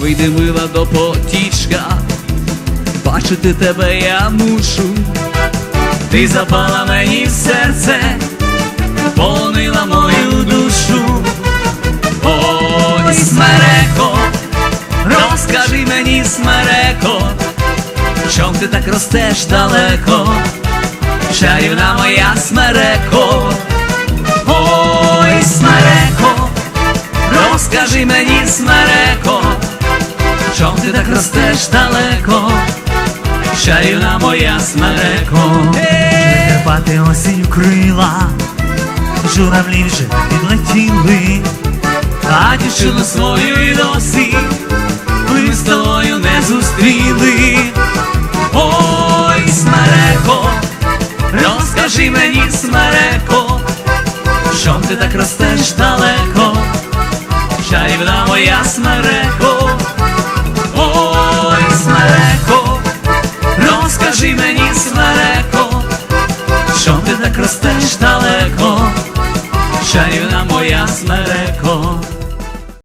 Вийди мила до потічка, бачити тебе я мушу, ти запала мені в серце, полонила мою душу. Ой, смереко, розкажи мені, смереко, чом ти так ростеш далеко, чарівна моя смереко, ой, смереко, розкажи мені, смереко, чом ти так ростеш далеко, чарівна моя смереко. Карпати осінь крила, журавлі вже підлетіли, А дівчину свою і досі ми з тобою не зустріли. Ой, смереко, розкажи мені, смереко, що ти так ростеш далеко, чарівна моя смереко, ти так ростеш далеко, чарівна моя смереко.